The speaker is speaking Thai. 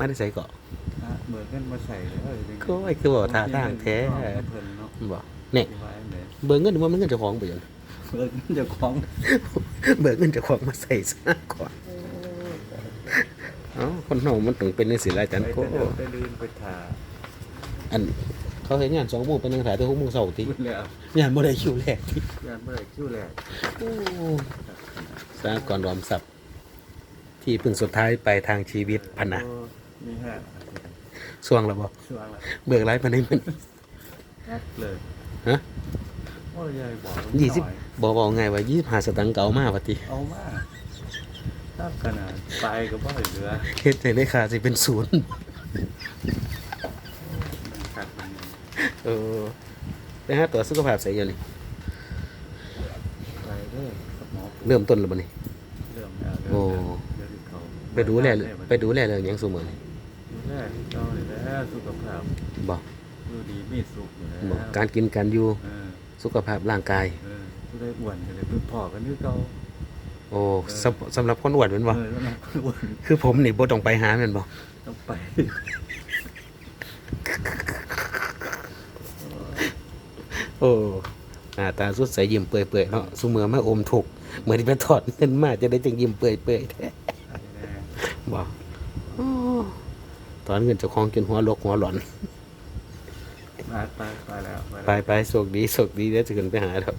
มาได้ใส่เกาะนะเหมือนกันมาใส่เลยเอ้ยเป็นไงโอ้ยคือบอกท่าทางแท้เพิ่นเนาะบ่เนี่ยที่ว่าอันไหนเบิกเงินว่ามันเงินเจ้าของไปยังเพิ่นเจะคล้าของ เบิกเงินเจ้าของมาใส่ซะก่อนเอ้าคนเฮามันต้องเป็นจังซี่ล่ะอาจารย์ไปโก้เดินไปลืนไปถ่าอันเขาเฮ็ดงาน2โมงไปนั่งถ่ายแต่6โมงเช้าติพูดแล้วงานบ่ได้คิวแรกติยานเมื่อไหร่คิ้วแหลกโอ้สหกรณ์รอมทรัพย์ที่พึ่งสุดท้ายไปทางชีวิตพะนะโอ้ มีฮะช่วงแล้วบ่ช่วงละเบิกหลายปานนี้มันแอดเลยฮะ โอ้ยยายบอกยี่สิบหน่อบอกบอกไงว่ายี่สิบห้าสตังค์เก่ามากว่าติเอามาถ้าขนาดไปก็บ่เหลือเฮ็ดให้ได้ค่าสิเป็นศูนย์ขาดมันเออไปหาตัวจสุขภาพใส่อยู่นี่ไปเด้อกับหมอเริ่มต้นแล้วบ่นี่ เรื่องแล้วเรื่โอ้เรื่องที่เขาไปดูแลไปดูแลเรื่องหยังซุมื้อนี่ดูแล ที่เขาเลยแหล้วสุขภาพบ่ดูดีมีสุขอยู่แล้วบ่การกินการอยู่เออสุขภาพร่างกาย เออผู้ได้อ้วนก็เลยเพิ่งพอกันนี่เก่า โอ้สำสำหรับคนอ้วนแม่นบ่เออแล้วเราอ้วนคือผมนี่บ่ต้องไปหาแม่นบ่ต้องไปโอ้หน้าตาสดใสยิ้มเปื่อยๆเนาะซุมื้อมาอมทุกเหมือนที่ไปถอดเงินมาจะได้จังยิ้มเปื่อยๆแท้บ่โอ้ อนเงินเจ้าของจนหัวลกหัวหลอน ไปไปไปแล้วไปไปโชคดีโชคดีเดี๋ยวจะขึ้นไปหาครับ